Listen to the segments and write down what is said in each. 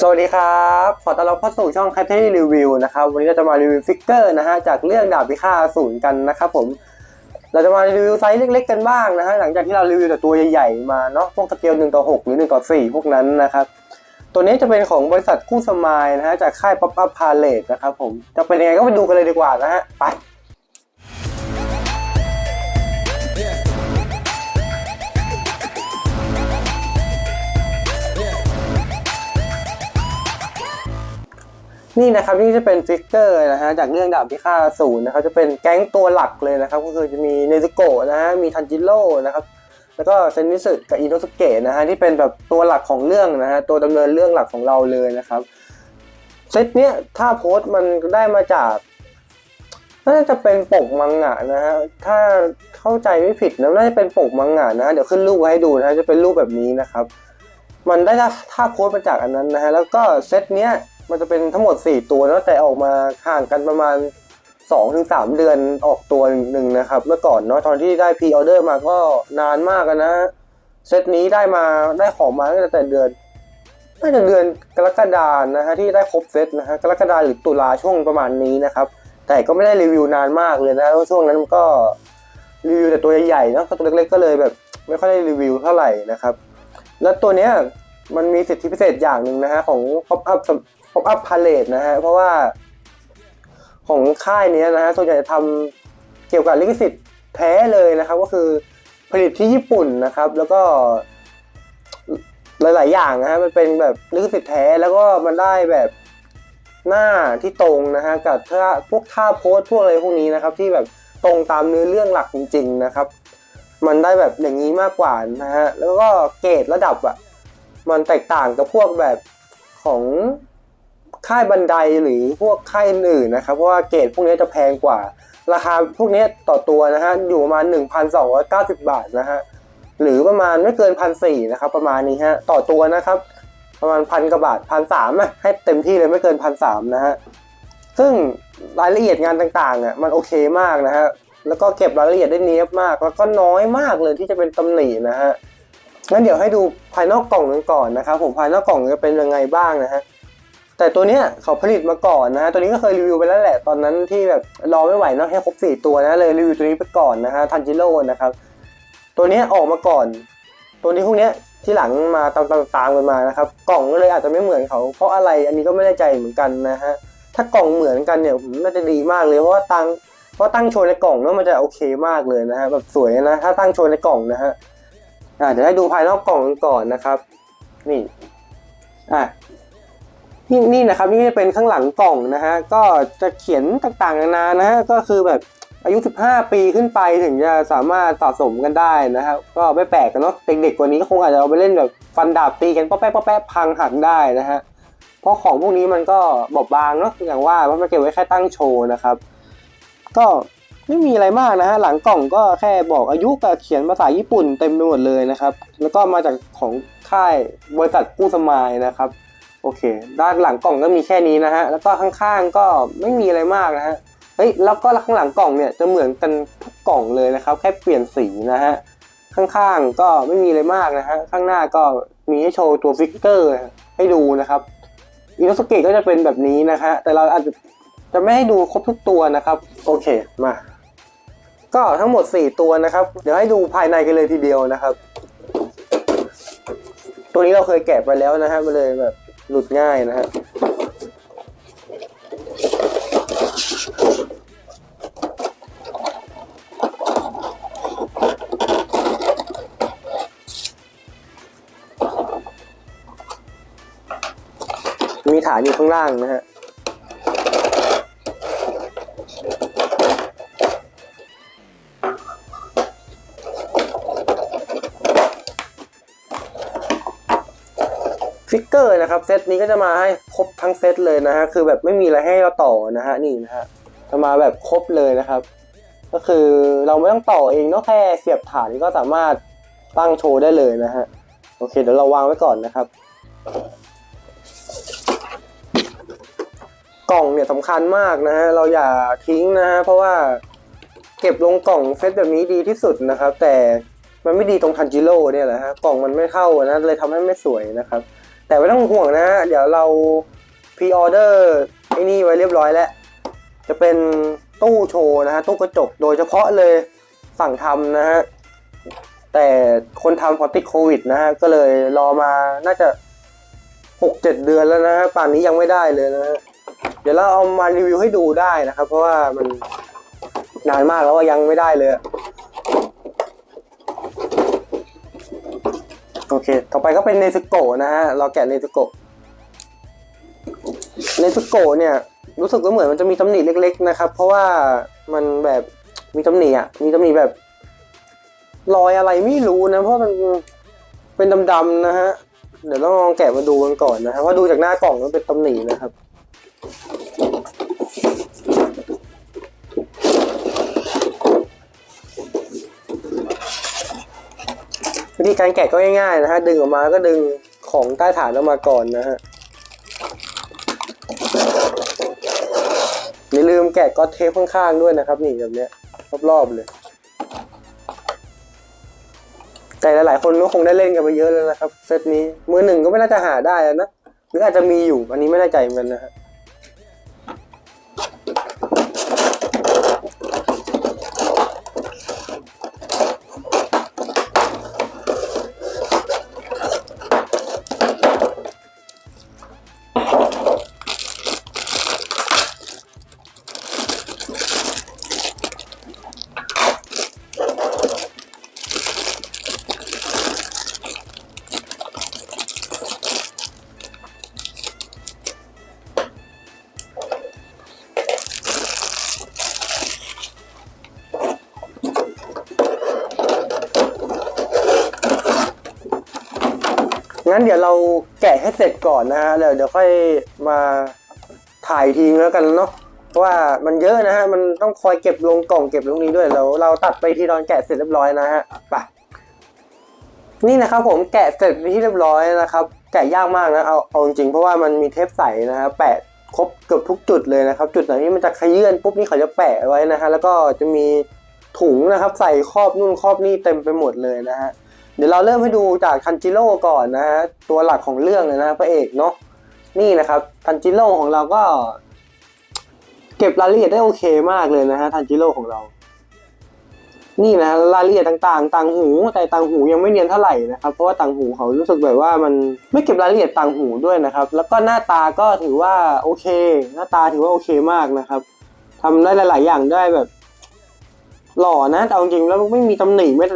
สวัสดีครับ ขอต้อนรับเข้าสู่ช่อง c a t e r y Review นะครับ วันนี้เราจะมารีวิวฟิกเกอร์นะฮะ จากเรื่องดาบพิฆาตอสูรกันนะครับผม เราจะมารีวิวไซส์เล็กๆกันบ้างนะฮะ หลังจากที่เรารีวิวแต่ตัวใหญ่ๆมาเนาะ พวกสเกล1ต่อ6หรือ1ต่อ4พวกนั้นนะครับ ตัวนี้จะเป็นของบริษัทคู่สมายนะฮะ จากค่าย Pop Up Palette นะครับผม จะเป็นยังไงก็ไปดูกันเลยดีกว่านะฮะ ไป นี่นะครับนี่จะเป็นฟิกเกอร์นะฮะจากเรื่องดาบพิฆาตอสูรนะครับจะเป็นแก๊งตัวหลักเลยนะครับ ก็คือจะมีเนซึโกะนะฮะมีทันจิโร่นะครับแล้วก็เซนนิสึกับอิโนสุเกะนะฮะที่เป็นแบบตัวหลักของเรื่องนะฮะตัวดำเนินเรื่องหลักของเราเลยนะครับเซตเนี้ยถ้าโพสต์มันได้มาจากน่าจะเป็นปกมังงะนะฮะถ้าเข้าใจไม่ผิดนะน่าจะเป็นปกมังงะนะฮะเดี๋ยวขึ้นรูปไว้ให้ดูนะฮะจะเป็นรูปแบบนี้นะครับ มันได้ถ้าโพสต์มาจากอันนั้นนะฮะแล้วก็เซตเนี้ย มันจะเป็นทั้งหมด 4 ตัวนะแต่ออกมาห่างกันประมาณ 2-3 เดือนออกตัวหนึ่งนะครับ เมื่อก่อนเนาะตอนที่ได้พรีออเดอร์มาก็นานมากนะเซตนี้ได้มาได้ของมาตั้งแต่เดือนน่าจะเดือนกรกฎานะฮะที่ได้ครบเซตนะฮะกรกฎาหรือตุลาช่วงประมาณนี้นะครับ แต่ก็ไม่ได้รีวิวนานมากเลยนะเพราะช่วงนั้นมันก็รีวิวแต่ตัวใหญ่ๆเนาะตัวเล็กๆก็เลยแบบ ไม่ค่อยได้รีวิวเท่าไหร่นะครับ แล้วตัวเนี้ยมันมีสิทธิพิเศษอย่างหนึ่งนะฮะของ Pop Up Pop Up Palette นะฮะ เพราะว่าของค่ายนี้นะฮะส่วนใหญ่จะทำเกี่ยวกับลิขสิทธิ์แท้เลยนะครับ ก็คือผลิตที่ญี่ปุ่นนะครับ แล้วก็หลาย ๆ อย่างนะฮะมันเป็นแบบลิขสิทธิ์แท้แล้วก็มันได้แบบหน้าที่ตรงนะฮะกับท่าพวกท่าโพสพวกอะไรพวกนี้นะครับ ที่แบบตรงตามเนื้อเรื่องหลักจริง ๆ นะครับ มันได้แบบอย่างนี้มากกว่านะฮะแล้วก็เกรดระดับอะมันแตกต่างกับพวกแบบของ ค่ายบันไดหรือพวกค่ายอื่นนะครับเพราะว่าเกรดพวกนี้จะแพงกว่า ราคาพวกนี้ต่อตัวนะฮะอยู่ประมาณ 1,290 บาทนะฮะหรือประมาณไม่เกินพันสี่นะครับประมาณนี้ฮะต่อตัวนะครับ ประมาณพันกว่าบาทพันสามให้เต็มที่เลยไม่เกินพันสามนะฮะซึ่งรายละเอียดงานต่างๆอะมันโอเคมากนะฮะแล้วก็เก็บรายละเอียดได้เนียบมาก แล้วก็น้อยมากเลยที่จะเป็นตำหนินะฮะงั้นเดี๋ยวให้ดูภายนอกกล่องกันก่อนนะครับผมภายนอกกล่องจะเป็นยังไงบ้างนะฮะ แต่ตัวเนี้ยเขาผลิตมาก่อนนะฮะตัวนี้ก็เคยรีวิวไปแล้วแหละตอนนั้นที่แบบรอไม่ไหวเนาะให้ครบสี่ตัวนะเลยรีวิวตัวนี้ไปก่อนนะฮะทันจิโร่นะครับตัวนี้ออกมาก่อน ตัวนี้พวกเนี้ยที่หลังมาตามตามตามกันมานะครับ กล่องก็เลยอาจจะไม่เหมือนเขา เพราะอะไรอันนี้ก็ไม่แน่ใจเหมือนกันนะฮะถ้ากล่องเหมือนกันเนี่ยผมน่าจะดีมากเลยเพราะว่าตั้งเพราะตั้งโชว์ในกล่องเนาะมันจะโอเคมากเลยนะฮะแบบสวยนะถ้าตั้งโชว์ในกล่องนะฮะอ่าเดี๋ยวให้ดูภายนอกกล่องก่อนนะครับ นี่อะ นี่นี่นะครับนี่จะเป็นข้างหลังกล่องนะฮะก็จะเขียนต่างๆนานานะฮะก็คือแบบอายุ 15 ปีขึ้นไปถึงจะสามารถสะสมกันได้นะครับก็ไม่แปลกกันเนาะเด็กๆกว่านี้ก็คงอาจจะเอาไปเล่นแบบฟันดาบตีกันป๊อแป๊ะป๊อแป๊ะพังหักได้นะฮะเพราะของพวกนี้มันก็บอบบางเนาะอย่างว่าเพราะมันเก็บไว้แค่ตั้งโชว์นะครับ ก็ไม่มีอะไรมากนะฮะหลังกล่องก็แค่บอกอายุกับเขียนภาษาญี่ปุ่นเต็มไปหมดเลยนะครับ แล้วก็มาจากของค่ายบริษัทกู้สมายนะครับ โอเค ด้านหลังกล่องก็มีแค่นี้นะฮะ แล้วก็ข้างๆก็ไม่มีอะไรมากนะฮะ เฮ้ย แล้วก็ข้างหลังกล่องเนี่ยจะเหมือนกันทุกกล่องเลยนะครับ แค่เปลี่ยนสีนะฮะ ข้างๆก็ไม่มีอะไรมากนะฮะ ข้างหน้าก็มีให้โชว์ตัวฟิกเกอร์ให้ดูนะครับ อินโนสเกตก็จะเป็นแบบนี้นะฮะ แต่เราอาจจะจะไม่ให้ดูครบทุกตัวนะครับ โอเค มา ก็ทั้งหมด 4 ตัวนะครับ เดี๋ยวให้ดูภายในกันเลยทีเดียวนะครับ ตัวนี้เราเคยแกะไปแล้วนะฮะมันเลยแบบ หลุดง่ายนะฮะมีฐานอยู่ข้างล่างนะฮะ ฟิกเกอร์นะครับเซตนี้ก็จะมาให้ครบทั้งเซตเลยนะฮะคือแบบไม่มีอะไรให้เราต่อนะฮะนี่นะฮะจะมาแบบครบเลยนะครับ ก็คือเราไม่ต้องต่อเองเนาะแค่เสียบฐานก็สามารถตั้งโชว์ได้เลยนะฮะโอเคเดี๋ยวเราวางไว้ก่อนนะครับกล่องเนี่ยสำคัญมากนะฮะเราอย่าทิ้งนะฮะเพราะว่าเก็บลงกล่องเซตแบบนี้ดีที่สุดนะครับ แต่มันไม่ดีตรงทันจิโร่เนี่ยแหละฮะกล่องมันไม่เข้านะเลยทำให้ไม่สวยนะครับ แต่ไม่ต้องห่วงนะฮะเดี๋ยวเราพรีออเดอร์ไอ้นี่ไว้เรียบร้อยแล้ว จะเป็นตู้โชว์นะฮะตู้กระจกโดยเฉพาะเลยสั่งทำนะฮะ แต่คนทำพอติดโควิดนะฮะ ก็เลยรอมาน่าจะหกเจ็ดเดือนแล้วนะฮะป่านนี้ยังไม่ได้เลยนะฮะ เดี๋ยวเราเอามารีวิวให้ดูได้นะครับ เพราะว่ามันนานมากแล้วว่ายังไม่ได้เลยอะ โอเค ต่อไปก็เป็นเนสโกะนะฮะ เราแกะเนสโกะเนสโกะเนี่ย รู้สึกว่าเหมือนมันจะมีตำหนิเล็ก ๆ นะครับ เพราะว่ามันแบบมีตำหนิอะ มีตำหนิแบบ รอยอะไรไม่รู้นะ เพราะมันเป็นดำๆนะฮะ เดี๋ยวต้องลองแกะมาดูกันก่อนนะฮะว่าดูจากหน้ากล่องมันเป็นตำหนินะครับ วิธีการแกะก็ง่ายๆนะฮะดึงออกมาก็ดึงของใต้ฐานออกมาก่อนนะฮะอย่าลืมแกะก็อตเทปข้างๆด้วยนะครับ นี่แบบเนี้ยรอบๆเลย แต่หลายๆคนก็คงได้เล่นกันไปเยอะแล้วนะครับ เซตนี้มือหนึ่งก็ไม่น่าจะหาได้แล้วนะหรืออาจจะมีอยู่อันนี้ไม่แน่ใจเหมือนกันนะฮะ งั้นเดี๋ยวเราแกะให้เสร็จก่อนนะฮะเดี๋ยวเดี๋ยวค่อยมาถ่ายทีแล้วกันเนาะเพราะว่ามันเยอะนะฮะมันต้องคอยเก็บลงกล่องเก็บลงนี้ด้วยแล้วเราตัดไปที่ตอนแกะเสร็จเรียบร้อยนะฮะไปนี่นะครับผมแกะเสร็จไปที่เรียบร้อยนะครับ แกะยากมากนะเอาเอาจริงเพราะว่ามันมีเทปใสนะฮะแปะครบเกือบทุกจุดเลยนะครับ จุดไหนที่มันจะขยื่นปุ๊บนี่เขาจะแปะไว้นะฮะแล้วก็จะมีถุงนะครับ ใส่ครอบนู่นครอบนี่เต็มไปหมดเลยนะฮะ เดี๋ยวเราเริ่มให้ดูจากทันจิโร่ก่อนนะฮะตัวหลักของเรื่องเลยนะพระเอกเนาะนี่นะครับทันจิโร่ของเราก็ เก็บรายละเอียดได้โอเคมากเลยนะฮะทันจิโร่ของเรา นี่นะรายละเอียดต่างๆ ต่างหู แต่ต่างหูยังไม่เนียนเท่าไหร่นะครับ เพราะว่าต่างหูเขารู้สึกแบบว่ามันไม่เก็บรายละเอียดต่างหูด้วยนะครับ แล้วก็หน้าตาก็ถือว่าโอเค หน้าตาถือว่าโอเคมากนะครับทำได้หลาย ๆ อย่างได้แบบ หล่อนะแต่จริงๆแล้วไม่มีตำหนิไม่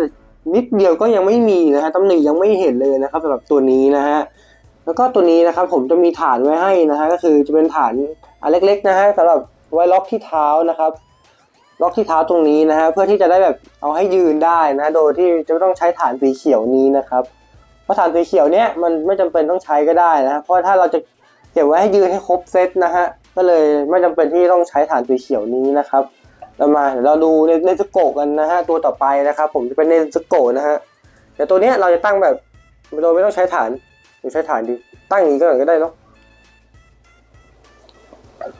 นิดเดียวก็ยังไม่มีนะฮะตำหนิยังไม่เห็นเลยนะครับสำหรับตัวนี้นะฮะแล้วก็ตัวนี้นะครับผมจะมีฐานไว้ให้นะฮะก็คือจะเป็นฐานอันเล็กๆนะฮะสำหรับไว้ล็อกที่เท้านะครับ ล็อกที่เท้าตรงนี้นะฮะเพื่อที่จะได้แบบเอาให้ยืนได้นะโดยที่จะไม่ต้องใช้ฐานสีเขียวนี้นะครับเพราะฐานสีเขียวเนี้ยมันไม่จำเป็นต้องใช้ก็ได้นะฮะเพราะถ้าเราจะเก็บไว้ให้ยืนให้ครบเซตนะฮะก็เลยไม่จำเป็นที่ต้องใช้ฐานสีเขียวนี้นะครับ เรามาเดี๋ยวเราดูในเนสโกกันนะฮะตัวต่อไปนะครับ ผมจะเป็นเนสโกนะฮะเดี๋ยวตัวเนี้ยเราจะตั้งแบบโดยไม่ต้องใช้ฐานหรือใช้ฐานดีตั้งอย่างนี้ก็หน่อยก็ได้เนาะ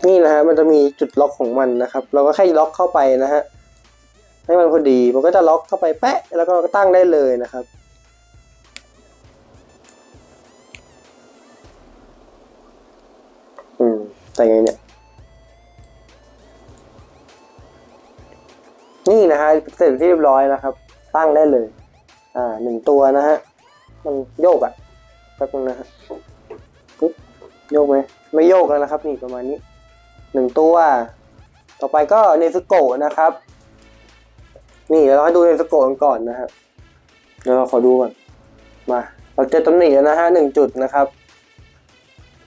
นี่นะฮะมันจะมีจุดล็อกของมันนะครับ เราก็แค่ล็อกเข้าไปนะฮะให้มันพอดีมันก็จะล็อกเข้าไปแปะแล้วก็เราก็ตั้งได้เลยนะครับอืมแต่ไงเนี่ย นี่นะฮะเสร็จที่เรียบร้อยนะครับ ตั้งได้เลย อ่าหนึ่งตัวนะฮะ มันโยกอะ่ะแป๊บนึงนะฮะปึ๊บโยกไหมไม่โยกแล้วนะครับ นี่ประมาณนี้หนึ่งตัว ต่อไปก็เนสโกะนะครับ นี่เดี๋ยวเราให้ดูเนสโกะกันก่อนนะฮะเดี๋ยวเราขอดูก่อนมา เราเจอตำหนิแล้วนะฮะหนึ่งจุดนะครับ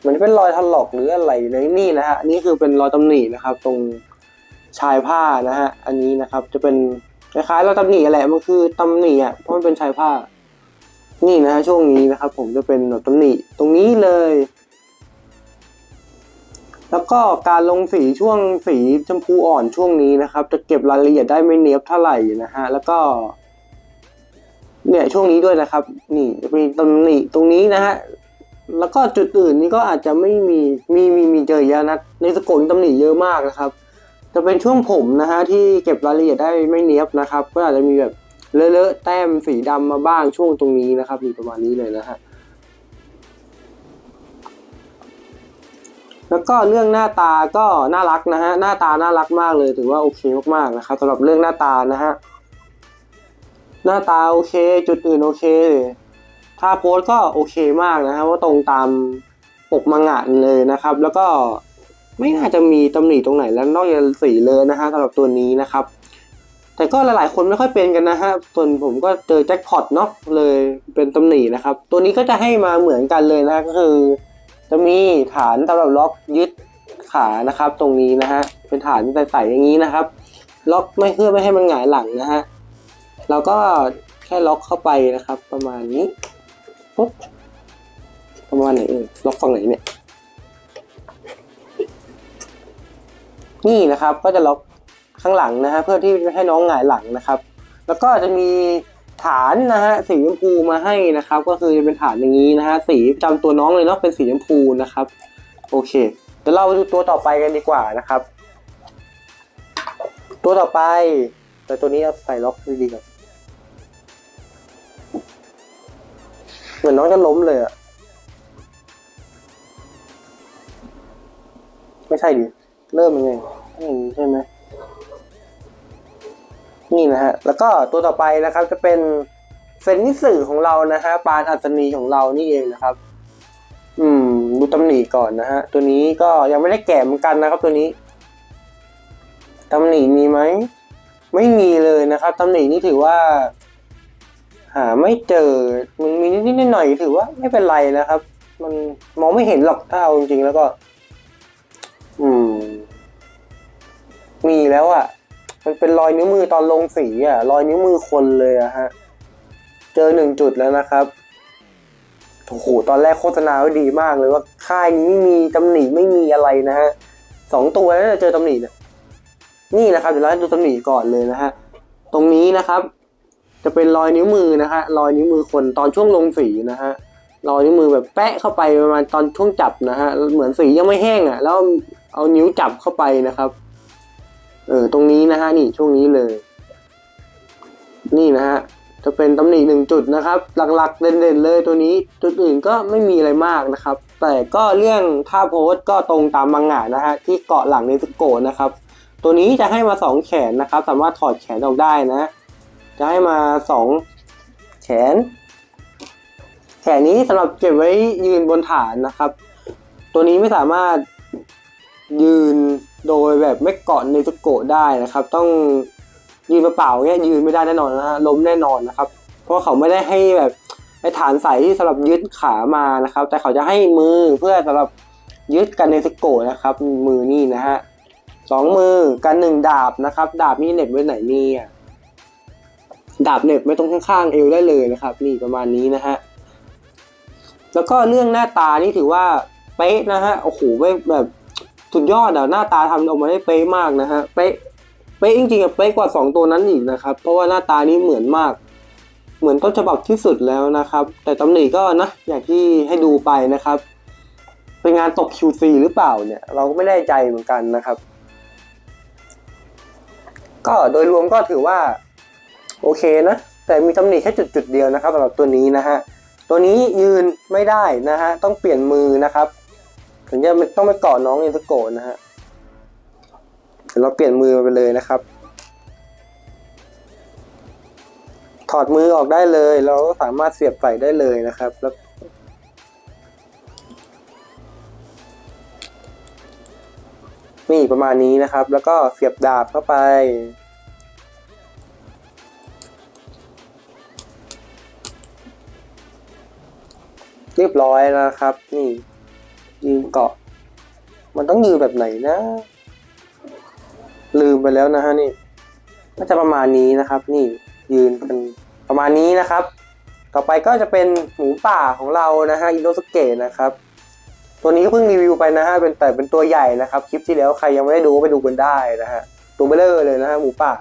มันเป็นรอยถลอกหรืออะไรในนี่นะฮะนี่คือเป็นรอยตำหนินะครับ ตรง ชายผ้านะฮะ อันนี้นะครับจะเป็นคล้ายๆเราตำหนิแหละ มันคือตำหนิอะ เพราะมันเป็นชายผ้า นี่นะฮะช่วงนี้นะครับ ผมจะเป็นตำหนิตรงนี้เลย แล้วก็การลงสีช่วงสีชมพูอ่อนช่วงนี้นะครับ จะเก็บรายละเอียดได้ไม่เนียบเท่าไหร่นะฮะ แล้วก็ เนี่ยช่วงนี้ด้วยนะครับ นี่จะมีตำหนิตรงนี้นะฮะ แล้วก็จุดอื่นนี่ก็อาจจะไม่มี มีมีมีเจอเยอะนะ ในสกุลตำหนิเยอะมากนะครับ จะเป็นช่วงผมนะฮะที่เก็บรายละเอียดได้ไม่เนียบนะครับ ก็อาจจะมีแบบเลอะๆแต้มสีดำมาบ้างช่วงตรงนี้นะครับอยู่ประมาณนี้เลยนะฮะแล้วก็เรื่องหน้าตาก็น่ารักนะฮะหน้าตาน่ารักมากเลยถือว่าโอเคมากๆนะครับสำหรับเรื่องหน้าตานะฮะหน้าตาโอเค จุดอื่นโอเคถ้าโพสก็โอเคมากนะฮะว่าตรงตามปกมังงะเลยนะครับ แล้วก็ ไม่น่าจะมีตำหนิตรงไหนแล้วนอกจากสีเลยนะฮะสำหรับตัวนี้นะครับ แต่ก็หลายๆคนไม่ค่อยเป็นกันนะฮะส่วนผมก็เจอแจ็คพอตเนาะเลยเป็นตำหนินะครับ ตัวนี้ก็จะให้มาเหมือนกันเลยนะก็คือ จะมีฐานสำหรับล็อกยึดขานะครับ ตรงนี้นะฮะเป็นฐานใสๆอย่างนี้นะครับ ล็อกไม่เพื่อไม่ให้มันหงายหลังนะฮะเราก็แค่ล็อกเข้าไปนะครับ ประมาณนี้ปุ๊บประมาณไหนเอ่ยล็อกฝั่งไหนเนี่ย นี่นะครับก็จะล็อกข้างหลังนะฮะเพื่อที่ให้น้องหงายหลังนะครับ แล้วก็จะมีฐานนะฮะสีชมพูมาให้นะครับ ก็คือจะเป็นฐานอย่างนี้นะฮะสีประจำตัวน้องเลยเนาะเป็นสีชมพูนะครับ โอเคเดี๋ยวเราไปดูตัวต่อไปกันดีกว่านะครับ ตัวต่อไป แต่ตัวนี้เอาใส่ล็อกดีๆก่อนเหมือนน้องจะล้มเลยอะไม่ใช่ดิ เริ่มยังไงอย่างนี้ใช่ไหมนี่นะฮะ แล้วก็ตัวต่อไปนะครับจะเป็นเซนนิสึของเรานะฮะปานอัศนีของเรานี่เองนะครับ อืม ดูตำหนิก่อนนะฮะ ตัวนี้ก็ยังไม่ได้แกะเหมือนกันนะครับ ตัวนี้ตำหนิมีไหม ไม่มีเลยนะครับตำหนินี่ถือว่า หาไม่เจอมันมีนิดๆหน่อยๆถือว่าไม่เป็นไรนะครับ มันมองไม่เห็นหรอกถ้าเอาจริงๆแล้วก็ มีแล้วอะ่ะ มันเป็นรอยนิ้วมือตอนลงสีอะ่ะ รอยนิ้วมือคนเลยอะฮะ เจอหนึ่งจุดแล้วนะครับโอ้โหตอนแรกโฆษณาไว้ดีมากเลยว่าค่ายนี้ไม่มีตำหนิไม่มีอะไรนะฮะสองตัวแล้วเจอตำหนิเนี่ยนี่นะครับเดี๋ยวเราดูตำหนิก่อนเลยนะฮะตรงนี้นะครับ จะเป็นรอยนิ้วมือนะฮะรอยนิ้วมือคนตอนช่วงลงสีนะฮะรอยนิ้วมือแบบแปะเข้าไปประมาณตอนช่วงจับนะฮะเหมือนสียังไม่แห้งอะ่ะ แล้วเอานิ้วจับเข้าไปนะครับ เออตรงนี้นะฮะนี่ช่วงนี้เลย นี่นะฮะจะเป็นตำหนิหนึ่งจุดนะครับ หลักๆ เด่นๆเลยตัวนี้ จุดอื่นก็ไม่มีอะไรมากนะครับ แต่ก็เรื่องท่าโพสก็ตรงตามมังงะนะฮะที่เกาะหลังเนสโกนะครับ ตัวนี้จะให้มาสองแขนนะครับ สามารถถอดแขนออกได้นะ จะให้มาสองแขน แขนนี้สำหรับเก็บไว้ยืนบนฐานนะครับ ตัวนี้ไม่สามารถยืน โดยแบบไม่เกาะเนสโกะได้นะครับ ต้องยืนเปล่าเงี้ยยืนไม่ได้แน่นอนนะฮะล้มแน่นอนนะครับ เพราะเขาไม่ได้ให้แบบไอ้ฐานใส่ที่สำหรับยึดขามานะครับ แต่เขาจะให้มือเพื่อสำหรับยึดกันเนสโกะนะครับ มือนี่นะฮะสองมือกันหนึ่งดาบนะครับ ดาบนี่เหน็บไว้ไหนเนี่ยดาบเหน็บไม่ตรงข้างๆเอวได้เลยนะครับ นี่ประมาณนี้นะฮะแล้วก็เรื่องหน้าตานี่ถือว่าเป๊ะนะฮะโอ้โหแบบ สุดยอดอะหน้าตาทำออกมาได้เป๊ะมากนะฮะเป๊ะเป๊ะจริงๆอะเป๊ะกว่าสองตัวนั้นอีกนะครับ เพราะว่าหน้าตานี้เหมือนมาก เหมือนต้นฉบับที่สุดแล้วนะครับ แต่ตำหนิก็นะอย่างที่ให้ดูไปนะครับ เป็นงานตก QC หรือเปล่าเนี่ย เราก็ไม่แน่ใจเหมือนกันนะครับ ก็โดยรวมก็ถือว่า โอเคนะ แต่มีตำหนิแค่จุดๆเดียวนะครับสำหรับตัวนี้นะฮะตัวนี้ยืนไม่ได้นะฮะต้องเปลี่ยนมือนะครับ ถึงจะต้องไปเกาะน้องเอสโกะนะฮะเดี๋ยวเราเปลี่ยนมือไปเลยนะครับ ถอดมือออกได้เลย เราก็สามารถเสียบใส่ได้เลยนะครับแล้วนี่ประมาณนี้นะครับ แล้วก็เสียบดาบเข้าไป เรียบร้อยแล้วครับ นี่ ยืนเกาะ มันต้องยืนแบบไหนนะ ลืมไปแล้วนะฮะนี่น่าจะประมาณนี้นะครับ นี่ยืนกันประมาณนี้นะครับ ต่อไปก็จะเป็นหมูป่าของเรานะฮะอินโดสเกตนะครับ ตัวนี้ก็เพิ่งรีวิวไปนะฮะเป็นแต่เป็นตัวใหญ่นะครับคลิปที่แล้วใครยังไม่ได้ดูก็ไปดูกันได้นะฮะตัวเบลเลอร์เลยนะฮะหมูป่า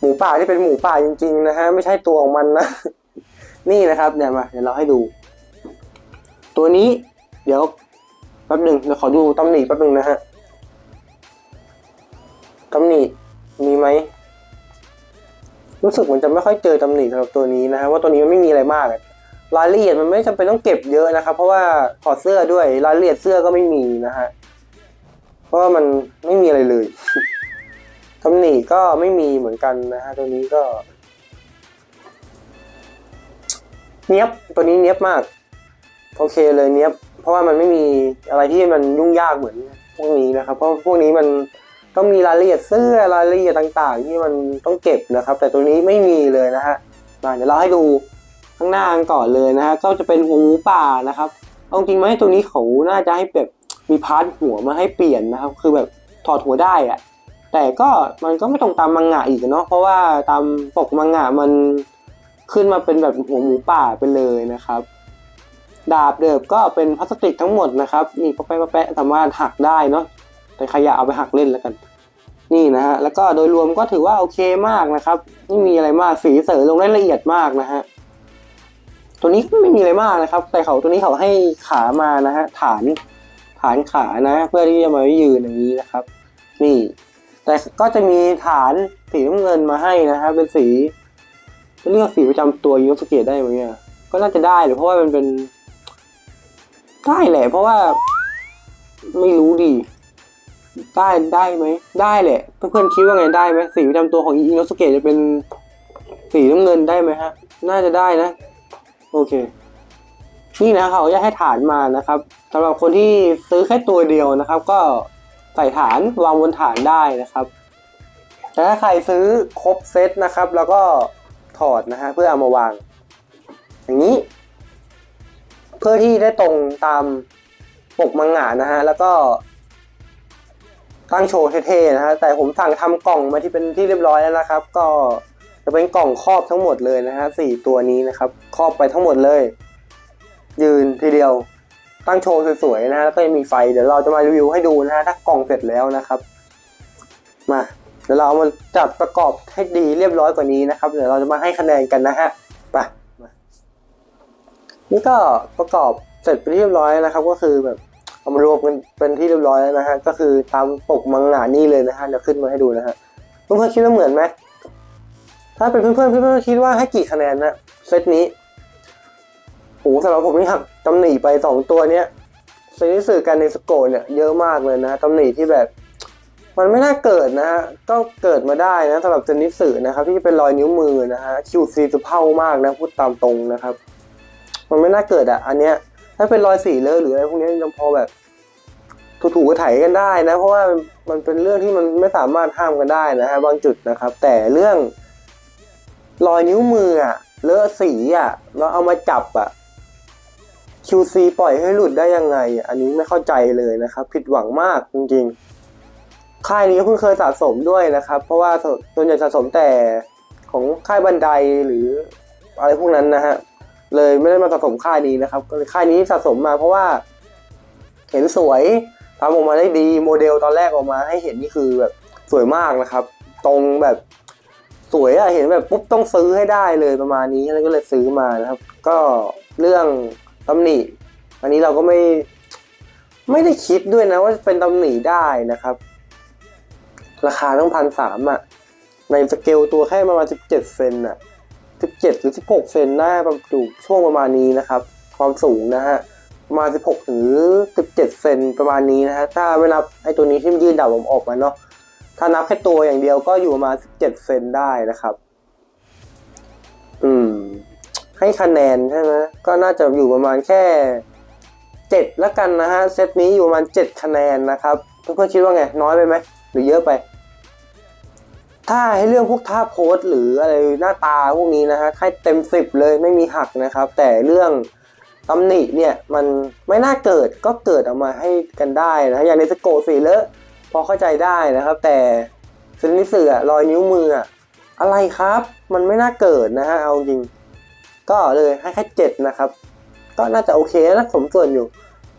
หมูป่าที่เป็นหมูป่าจริง ๆ นะฮะไม่ใช่ตัวของมันนะ นี่นะครับเนี่ยมาเดี๋ยวเราให้ดู ตัวนี้ เดี๋ยวแป๊บหนึ่งเดี๋ยวขอดูตำหนิแป๊บหนึ่งนะฮะตำหนิมีไหมรู้สึกมันจะไม่ค่อยเจอตำหนิสำหรับตัวนี้นะฮะว่าตัวนี้มันไม่มีอะไรมากรายละเอียดมันไม่จำเป็นต้องเก็บเยอะนะครับ เพราะว่าถอดเสื้อด้วยรายละเอียดเสื้อก็ไม่มีนะฮะเพราะว่ามันไม่มีอะไรเลยตำหนิก็ไม่มีเหมือนกันนะฮะตัวนี้ก็ เนี้ยบตัวนี้เนี้ยบมาก โอเคเลยเนี้ยบ เพราะว่ามันไม่มีอะไรที่มันยุ่งยากเหมือนพวกนี้นะครับ เพราะพวกนี้มันต้องมีรายละเอียดเสื้อรายละเอียดต่างๆ ที่มันต้องเก็บนะครับ แต่ตัวนี้ไม่มีเลยนะฮะมาเดี๋ยวเราให้ดูข้างหน้ากันก่อนเลยนะฮะก็จะเป็นหัวหมูป่านะครับเอาจริงไหมตัวนี้เขาน่าจะให้แบบมีพาร์ทหัวมาให้เปลี่ยนนะครับ คือแบบถอดหัวได้อะแต่ก็มันก็ไม่ตรงตามมังงะอีกเนาะเพราะว่าตามปกมังงะมันขึ้นมาเป็นแบบหัวหมูป่าไปเลยนะครับ ดาบเดิบก็เป็นพลาสติกทั้งหมดนะครับนี่ปะแปะปะแปะสามารถหักได้เนาะแต่ใครอยากเอาไปหักเล่นแล้วกัน นี่นะฮะแล้วก็โดยรวมก็ถือว่าโอเคมากนะครับไม่มีอะไรมากสีเสริมลงได้ละเอียดมากนะฮะตัวนี้ไม่มีอะไรมากนะครับ แต่เขาตัวนี้เขาให้ขามานะฮะฐานฐานขานะ เพื่อที่จะมาไว้ยืนอย่างนี้นะครับ นี่ แต่ก็จะมีฐานสีน้ำเงินมาให้นะฮะเป็นสีเรียกสีประจำตัวยูสเกตได้ไหมเนี่ยก็น่าจะได้หรือเพราะว่ามันเป็น ได้แหละ เพราะว่า ไม่รู้ดิได้ได้ไหมได้แหละ เพื่อนๆคิดว่าไงได้ไหมสีประจำตัวของอินโนสเกตจะเป็นสีน้ำเงินได้ไหมฮะ น่าจะได้นะ โอเค นี่นะเขาจะให้ฐานมานะครับสำหรับคนที่ซื้อแค่ตัวเดียวนะครับ ก็ใส่ฐานวางบนฐานได้นะครับ แต่ถ้าใครซื้อครบเซตนะครับ แล้วก็ถอดนะฮะเพื่อเอามาวาง อย่างนี้ เพื่อที่ได้ตรงตามปกมังงะนะฮะ แล้วก็ตั้งโชว์เท่ๆนะฮะ แต่ผมสั่งทำกล่องมาที่เป็นที่เรียบร้อยแล้วนะครับ ก็จะเป็นกล่องครอบทั้งหมดเลยนะฮะสี่ตัวนี้นะครับ ครอบไปทั้งหมดเลย ยืนทีเดียว ตั้งโชว์สวยๆนะฮะแล้วก็มีไฟ เดี๋ยวเราจะมารีวิวให้ดูนะฮะ ถ้ากล่องเสร็จแล้วนะครับ มา เดี๋ยวเราเอามาจัดประกอบให้ดีเรียบร้อยกว่านี้นะครับ เดี๋ยวเราจะมาให้คะแนนกันนะฮะ นี่ก็ประกอบเสร็จไปนที่เรียบร้อยนะครับ ก็คือแบบเอามารวมกันเป็นที่เรียบร้อยแล้วนะฮะก็คือตามปกมังงะนี่เลยนะฮะเดี๋ยวขึ้นมาให้ดูนะฮะเพื่อนๆคิดว่าเหมือนไหมถ้าเป็นเพื่อนๆเพื่อนๆคิดว่าให้กี่คะแนนนะเซตนี้โหสำหรับผมนี่หักตำหนิไปสองตัวเนี้ยเซนิสึกันในสโกะเนี่ยเยอะมากเลยนะตำหนิที่แบบ มันไม่น่าเกิดนะฮะก็เกิดมาได้นะสำหรับเซนิสึนะครับที่เป็นรอยนิ้วมือนะฮะคิวซีจะเผ่ามากนะพูดตามตรงนะครับ มันไม่น่าเกิดอะ อันเนี้ย ถ้าเป็นรอยสีเลอะหรืออะไรพวกนี้ยังพอแบบถูๆกระไถกันได้นะ เพราะว่ามันเป็นเรื่องที่มันไม่สามารถห้ามกันได้นะฮะบางจุดนะครับ แต่เรื่อง รอยนิ้วมืออะเลอะสีอะแล้วเอามาจับอะ QC ปล่อยให้หลุดได้ยังไงอะอันนี้ไม่เข้าใจเลยนะครับ ผิดหวังมากจริงๆ ค่ายนี้เพิ่งเคยสะสมด้วยนะครับ เพราะว่าส่วนใหญ่สะสมแต่ของค่ายบันไดหรืออะไรพวกนั้นนะฮะ เลยไม่ได้มาสะสมค่ายนี้นะครับก็เลยค่ายนี้สะสมมาเพราะว่าเห็นสวยทำออกมาได้ดีโมเดลตอนแรกออกมา ให้เห็นนี่คือแบบสวยมากนะครับ ตรงแบบสวยอะเห็นแบบปุ๊บต้องซื้อให้ได้เลยประมาณนี้แล้วก็เลยซื้อมานะครับ ก็เรื่องตำหนิ อันนี้เราก็ไม่ไม่ได้คิดด้วยนะว่าเป็นตำหนิได้นะครับ ราคาต้องพันสามอะในสเกลตัวแค่ประมาณสิบเจ็ดเซนอะ สิบเจ็ดหรือสิบหกเซนหน้าประมาณช่วงประมาณนี้นะครับ ความสูงนะฮะประมาณสิบหกถึงสิบเจ็ดเซนประมาณนี้นะฮะถ้าไม่นับไอ้ตัวนี้ที่มันยืนดาบผมออกมาเนาะถ้านับแค่ตัวอย่างเดียวก็อยู่ประมาณ 17 เซนได้นะครับ อืม ให้คะแนนใช่ไหมก็น่าจะอยู่ประมาณแค่เจ็ดแล้วกันนะฮะเซตนี้อยู่ประมาณเจ็ดคะแนนนะครับเพื่อนๆคิดว่าไงน้อยไปไหมหรือเยอะไป ถ้าให้เรื่องพวกท่าโพสหรืออะไรหน้าตาพวกนี้นะฮะให้เต็มสิบเลยไม่มีหักนะครับ แต่เรื่องตำหนิเนี่ยมันไม่น่าเกิดก็เกิดออกมาให้กันได้นะอย่างในสโกสีเลอะพอเข้าใจได้นะครับ แต่ซนนิสึอะรอยนิ้วมืออะอะไรครับ มันไม่น่าเกิดนะฮะเอาจริง ก็เลยให้แค่เจ็ดนะครับ ก็น่าจะโอเคนะสมส่วนอยู่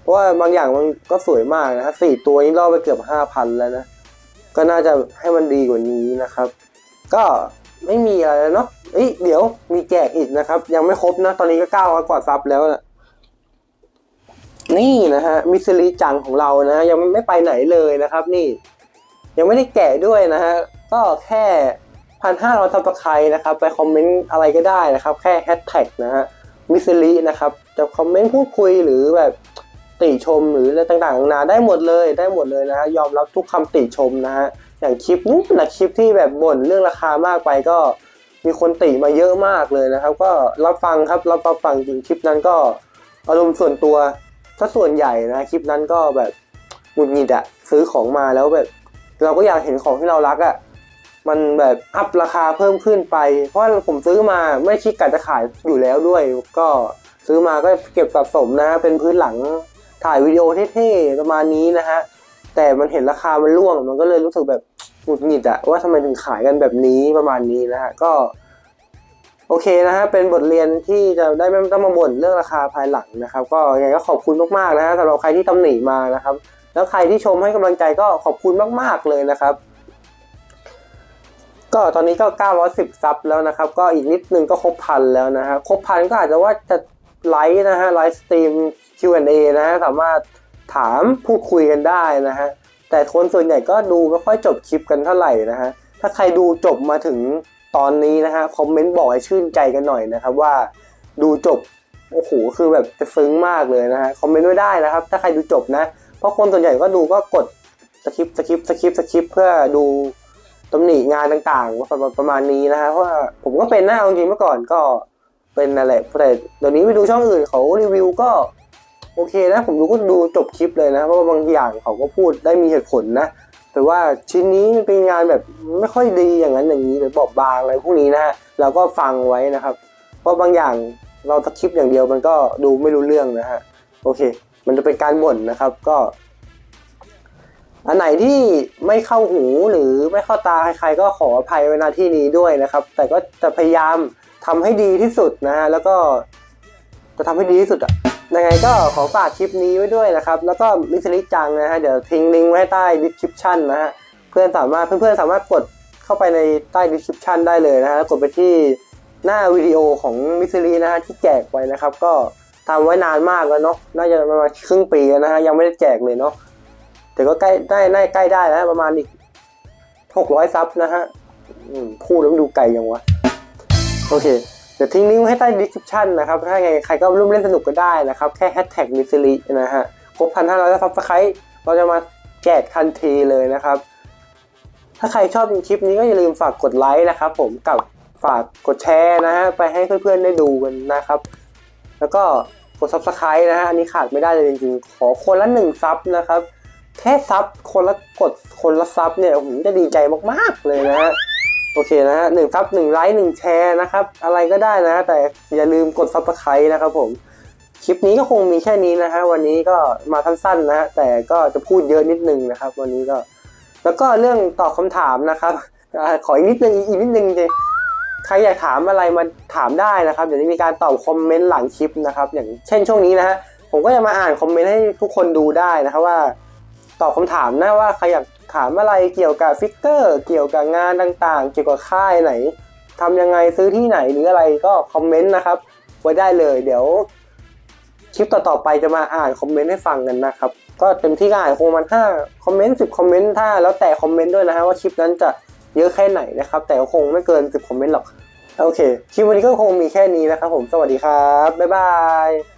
เพราะว่าบางอย่างมันก็สวยมากนะครับสี่ตัวนี้ล่อไปเกือบห้าพันแล้วนะ ก็น่าจะให้มันดีกว่านี้นะครับ ก็ไม่มีอะไรแล้วเนาะเอ้ยเดี๋ยวมีแจกอีกนะครับ ยังไม่ครบนะ ตอนนี้ก็เก้าร้อยกว่าซับแล้วนะนี่นะฮะมิสซิลิจังของเรานะฮะยังไม่ไปไหนเลยนะครับ นี่ ยังไม่ได้แกะด้วยนะฮะก็แค่พันห้าร้อยซับสไครนะครับ ไปคอมเมนต์อะไรก็ได้นะครับ แค่แฮชแท็กนะฮะมิสซิลินะครับ จะคอมเมนต์พูดคุยหรือแบบ ติชมหรืออะไรต่างๆนานาได้หมดเลยได้หมดเลยนะฮะยอมรับทุกคำติชมนะฮะอย่างคลิปนู้นนะคลิปที่แบบบ่นเรื่องราคามากไปก็มีคนติมาเยอะมากเลยนะครับ ก็รับฟังครับรับรับฟังจริงคลิปนั้นก็อารมณ์ส่วนตัวถ้าส่วนใหญ่นะคลิปนั้นก็แบบหงุดหงิดอะซื้อของมาแล้วแบบ เราก็อยากเห็นของที่เรารักอะมันแบบอัพราคาเพิ่มขึ้นไป เพราะว่าผมซื้อมาไม่คิดกะจะขายอยู่แล้วด้วย ก็ซื้อมาก็เก็บสะสมนะเป็นพื้นหลัง ถ่ายวิดีโอเท่ๆประมาณนี้นะฮะแต่มันเห็นราคามันร่วง มันก็เลยรู้สึกแบบหงุดหงิดอะว่าทำไมถึงขายกันแบบนี้ประมาณนี้นะฮะก็ โอเคนะฮะเป็นบทเรียนที่จะได้ไม่ต้องมาบ่นเรื่องราคาภายหลังนะครับ ก็ยังไงก็ขอบคุณมากๆนะฮะสำหรับใครที่ตำหนิมานะครับ แล้วใครที่ชมให้กำลังใจก็ขอบคุณมากๆเลยนะครับก็ตอนนี้ก็ 910 ซับแล้วนะครับ ก็อีกนิดนึงก็ครบพันแล้วนะฮะครบพันก็อาจจะว่าจะ ไลฟ์นะฮะไลฟ์สตรีม Q&A นะฮะสามารถถามพูดคุยกันได้นะฮะแต่คนส่วนใหญ่ก็ดูไม่ค่อยจบคลิปกันเท่าไหร่นะฮะถ้าใครดูจบมาถึงตอนนี้นะฮะคอมเมนต์บอกให้ชื่นใจกันหน่อยนะครับว่าดูจบโอ้โหคือแบบจะซึ้งมากเลยนะฮะคอมเมนต์ไว้ได้นะครับ ถ้าใครดูจบนะ เพราะคนส่วนใหญ่ก็ดูก็กดสคริปสคริปสคริปสคริปเพื่อดูตำหนิงานต่างๆประมาณนี้นะฮะเพราะว่าผมก็เป็นนะเอาจริงเมื่อก่อนก็ เป็นนั่นแหละแต่เดี๋ยวนี้ไปดูช่องอื่นเขารีวิวก็ โอเคนะ ผมดูก็ดูจบคลิปเลยนะ เพราะว่าบางอย่างเขาก็พูดได้มีเหตุผลนะ แต่ว่าชิ้นนี้มันเป็นงานแบบไม่ค่อยดีอย่างนั้นอย่างนี้หรือบอบบางอะไรพวกนี้นะฮะเราก็ฟังไว้นะครับ เพราะบางอย่างเราสคริปอย่างเดียวมันก็ดูไม่รู้เรื่องนะฮะโอเค มันจะเป็นการบ่นนะครับก็อันไหนที่ไม่เข้าหูหรือไม่เข้าตาใครๆก็ขออภัยไว้ณที่นี้ด้วยนะครับ แต่ก็จะพยายาม ทำให้ดีที่สุดนะฮะแล้วก็จะทำให้ดีที่สุดอะยังไงก็ขอฝากคลิปนี้ไว้ด้วยนะครับ แล้วก็มิสลิจังนะฮะเดี๋ยวทิ้งลิงก์ไว้ใต้ description นะฮะเพื่อนสามารถเพื่อนๆสามารถกดเข้าไปในใต้ description ได้เลยนะฮะกดไปที่หน้าวิดีโอของมิสลินะฮะที่แจกไว้นะครับ ก็ทำไว้นานมากแล้วเนาะน่าจะประมาณครึ่งปีแล้วนะฮะยังไม่ได้แจกเลยเนาะแต่ก็ใกล้ได้ได้ใกล้ได้แล้วประมาณอีกหกร้อยซับนะฮะพูดแล้วมันดูไกลยังวะ โอเค เดี๋ยวทิ้งลิงก์ให้ใต้ description นะครับ ถ้าไงใครก็ร่วมเล่นสนุกก็ได้นะครับ แค่ hashtag m i s s i l y นะฮะ ครบพันห้าร้อยซับสไครต์เราจะมาแจกทันทีเลยนะครับ ถ้าใครชอบคลิปนี้ก็อย่าลืมฝากกดไลค์นะครับผมกับฝากกดแชร์นะฮะ ไปให้เพื่อนๆได้ดูกันนะครับ แล้วก็กด subscribe นะฮะ อันนี้ขาดไม่ได้เลยจริงๆ ขอคนละหนึ่งซับนะครับ แค่ซับคนละกดคนละซับเนี่ยผมจะดีใจมากๆเลยนะฮะ โอเคนะฮะหนึ่งซับหนึ่งไลค์หนึ่งแชร์นะครับ อะไรก็ได้นะ แต่อย่าลืมกดซับสไครต์นะครับผม คลิปนี้ก็คงมีแค่นี้นะฮะวันนี้ก็มาสั้นๆนะฮะแต่ก็จะพูดเยอะนิดนึงนะครับ วันนี้ก็ แล้วก็เรื่องตอบคำถามนะครับขออีกนิดนึงอีกนิดนึงเลยใครอยากถามอะไรมาถามได้นะครับ เดี๋ยวจะมีการตอบคอมเมนต์หลังคลิปนะครับ อย่างเช่นช่วงนี้นะฮะผมก็จะมาอ่านคอมเมนต์ให้ทุกคนดูได้นะครับว่า ตอบคำถามนะว่าใครอยาก ถามอะไรเกี่ยวกับฟิกเกอร์ เกี่ยวกับงานต่างๆ เกี่ยวกับค่ายไหนทำยังไงซื้อที่ไหนหรืออะไรก็คอมเมนต์นะครับ ไว้ได้เลยเดี๋ยวคลิปต่อๆไปจะมาอ่านคอมเมนต์ให้ฟังกันนะครับ ก็เต็มที่ก็อ่านคงมันห้าคอมเมนต์สิบคอมเมนต์ถ้าแล้วแต่คอมเมนต์ด้วยนะฮะว่าคลิปนั้นจะเยอะแค่ไหนนะครับ แต่ก็คงไม่เกินสิบคอมเมนต์หรอก โอเค คลิปวันนี้ก็คงมีแค่นี้นะครับผมสวัสดีครับ บ๊ายบาย